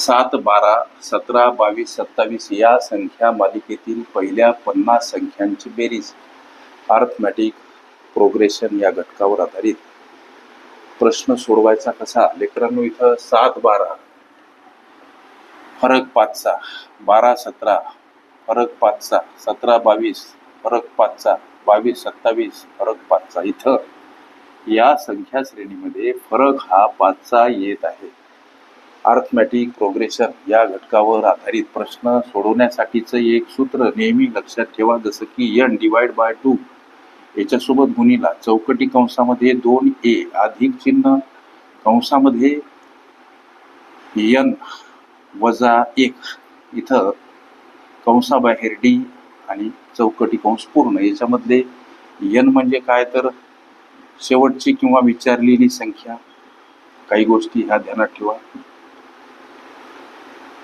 सात बारा सतरा बावीस सत्तावीस या संख्या मालिकेतील पहिल्या पन्नास संख्यांची बेरीज. अर्थमॅटिक प्रोग्रेशन या घटकावर आधारित. प्रश्न सोडवायचा कसा? लेकरांनो इथं सात बारा. फरक पाचचा. बारा सतरा. फरक पाचचा. सतरा बावीस. फरक पाचचा. बावीस सत्तावीस. फरक पाचचा. इथं या संख्या श्रेणीमध्ये फरक हा पाचचा येत आहे. अर्थमॅटिक प्रोग्रेशन या घटकावर आधारित प्रश्न सोडवण्यासाठीचं एक सूत्र नेहमी लक्षात ठेवा जसं की यन डिवाइड बाय टू याच्यासोबत गुणीला चौकटी कंसामध्ये दोन ए अधिक चिन्ह कंसामध्ये यन वजा एक. इथं कंसाबाहेर डी आणि चौकटी कंस पूर्ण. याच्यामधले यन म्हणजे काय? तर शेवटची किंवा विचारलेली संख्या. काही गोष्टी ह्या ध्यानात ठेवा.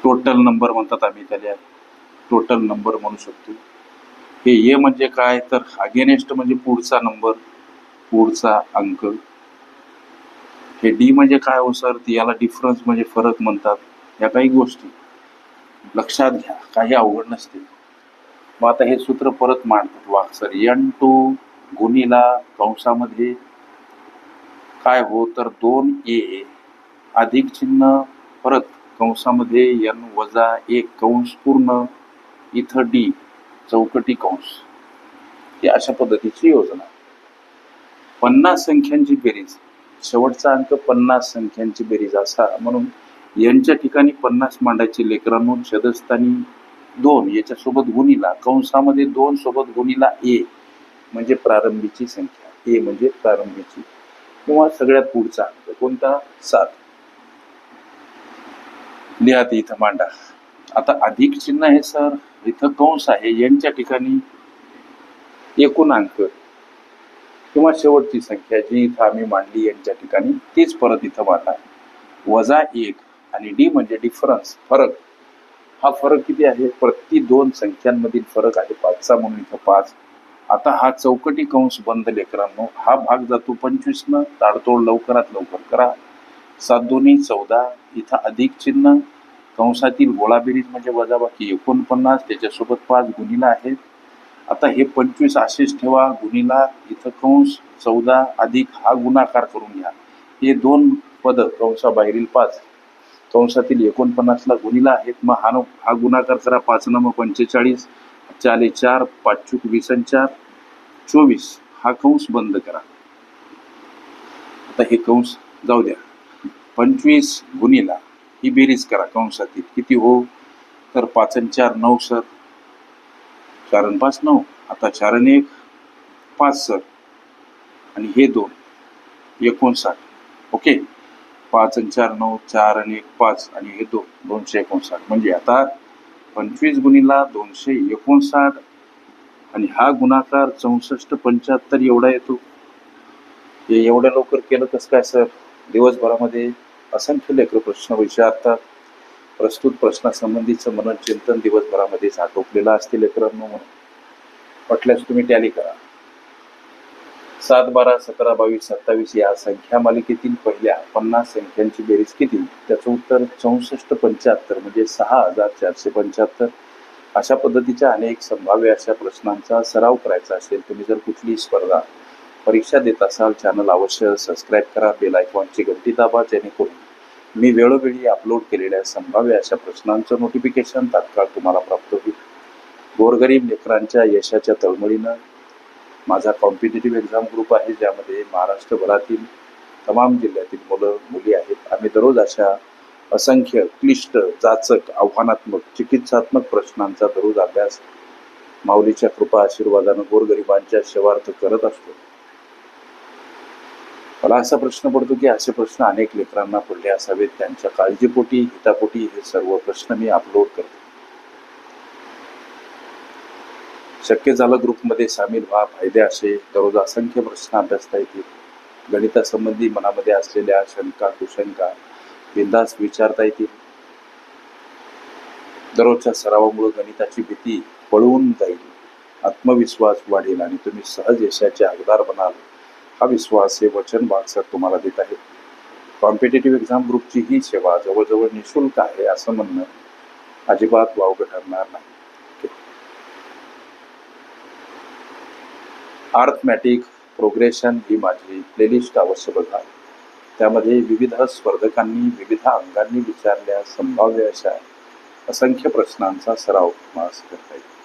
टोटल नंबर म्हणतात आम्ही त्याला. टोटल नंबर म्हणू शकतो. हे ए म्हणजे काय? तर अगेनेस्ट म्हणजे पुढचा नंबर पुढचा अंक. हे डी म्हणजे काय हो सर याला डिफरन्स म्हणजे फरक म्हणतात. या काही गोष्टी. लक्षात घ्या. काही अवघड नसते. मग आता हे सूत्र परत मांडतात. वाघ सर एन टू गुणीला कंसामध्ये काय हो? तर दोन ए. अधिक चिन्ह परत कंसामध्ये एन वजा एक कंस पूर्ण इथं डी चौकटी कंस. ही अशा पद्धतीची योजना. पन्नास संख्यांची बेरीज. शेवटचा अंक पन्नास संख्यांची बेरीज असा. म्हणून यांच्या ठिकाणी पन्नास मांडायची लेकरांनो छदस्थानी दोन याच्यासोबत गुणीला कंसामध्ये दोन सोबत गुणीला ए म्हणजे प्रारंभीची संख्या. ए म्हणजे प्रारंभीची किंवा सगळ्यात पुढचा अंक. कोणता? सात. लिहा ते इथं मांडा. आता अधिक चिन्ह आहे सर. इथं कंस आहे यांच्या ठिकाणी एकूण अंक. किंवा शेवटची संख्या जी इथं आम्ही मांडली यांच्या ठिकाणी तीच परत इथं मांडा. वजा एक आणि डी म्हणजे डिफरन्स फरक. हा फरक किती आहे? प्रति दोन संख्यांमधील फरक आहे पाचचा म्हणून इथं पाच. आता हा चौकटी कंस बंद लेकरांनो. हा भाग जातो पंचवीसनं. ताडतोड लवकरात लवकर करा. सात दोन्ही चौदा इथं अधिक चिन्ह कंसातील गोळाबेरीज म्हणजे वजाबाकी एकोणपन्नास त्याच्यासोबत पाच गुणीला आहेत. आता हे पंचवीस असेच ठेवा गुणीला इथं कंस चौदा अधिक हा गुणाकार करून घ्या. हे दोन पद कंसाबाहेरील पाच कंसातील एकोणपन्नासला गुणीला आहेत. मग हा हा गुणाकार करा पाच नंबर पंचेचाळीस चाले चार पाच चूक वीस चार चोवीस. हा कंस बंद करा. आता हे कंस जाऊ द्या. पंचवीस गुणीला ही बेरीज करा कंसातील. किती हो? तर पाच आणि चार नऊ सर. चार आणि पाच नऊ. आता चार आणि एक पाच सर. आणि हे दोन एकोणसाठ. ओके? पाच आणि चार नऊ चार आणि एक पाच. आणि हे दोन दोनशे एकोणसाठ. म्हणजे आता पंचवीस गुणीला दोनशे एकोणसाठ. आणि हा गुणाकार चौसष्ट पंच्याहत्तर एवढा येतो. हे एवढ्या लवकर केलं कसं काय सर? दिवसभरामध्ये असंख्य लेकर प्रश्न विचारतात प्रस्तुत प्रश्नासंबंधीचं मनोचिंतन चिंतन दिवसभरामध्येच असते लेकरांनो म्हणून. म्हटल्यास तुम्ही टॅली करा. सात बारा सतरा बावीस सत्तावीस या संख्या मालिकेतील पहिल्या पन्नास संख्यांची बेरीज किती? त्याचं उत्तर चौसष्ट पंच्याहत्तर म्हणजे सहा हजार चारशे पंच्याहत्तर. अशा पद्धतीच्या अनेक संभाव्य अशा प्रश्नांचा सराव करायचा असेल तुम्ही जर कुठलीही स्पर्धा परीक्षा देत असाल चॅनल अवश्य सबस्क्राईब करा बेल आयकॉनची घंटी दाबा जेणेकरून मी वेळोवेळी अपलोड केलेल्या संभाव्य अशा प्रश्नांचं नोटिफिकेशन तात्काळ तुम्हाला प्राप्त होईल. गोरगरीब लेकरांच्या यशाच्या तळमळीनं माझा कॉम्पिटेटिव्ह एक्झाम ग्रुप आहे ज्यामध्ये महाराष्ट्रभरातील तमाम जिल्ह्यातील मुलं मुली आहेत. आम्ही दररोज अशा असंख्य क्लिष्ट जाचक आव्हानात्मक चिकित्सात्मक प्रश्नांचा दररोज अभ्यास माऊलीच्या कृपा आशीर्वादानं गोरगरिबांच्या सेवार्थ करत असतो. मला असा प्रश्न पडतो की असे प्रश्न अनेक लेकरांना पडले असावेत. त्यांच्या काळजीपोटी हितापोटी हे सर्व प्रश्न मी अपलोड करतो. शक्य झालं ग्रुपमध्ये सामील व्हा. फायदे असे. दररोज असंख्य प्रश्न अभ्यासता येतील. गणितासंबंधी मनामध्ये असलेल्या शंका कुशंका बिंदास विचारता येतील. दररोजच्या सरावामुळे गणिताची भीती पळवून जाईल. आत्मविश्वास वाढेल आणि तुम्ही सहज यशाचे हकदार बनाल. हा विश्वास हे वचन बागसर तुम्हाला देत आहे कॉम्पिटेटिव्ह एक्झाम ग्रुपची ही सेवा जवळजवळ निशुल्क आहे असं म्हणणं अजिबात वावगं ठरणार नाही. आर्थमॅटिक प्रोग्रेशन ही माझी प्लेलिस्ट अवश्य बघा त्यामध्ये विविध स्पर्धकांनी विविध अंगांनी विचारल्या संभाव्य अशा असंख्य प्रश्नांचा सराव तुम्हाला करता येईल.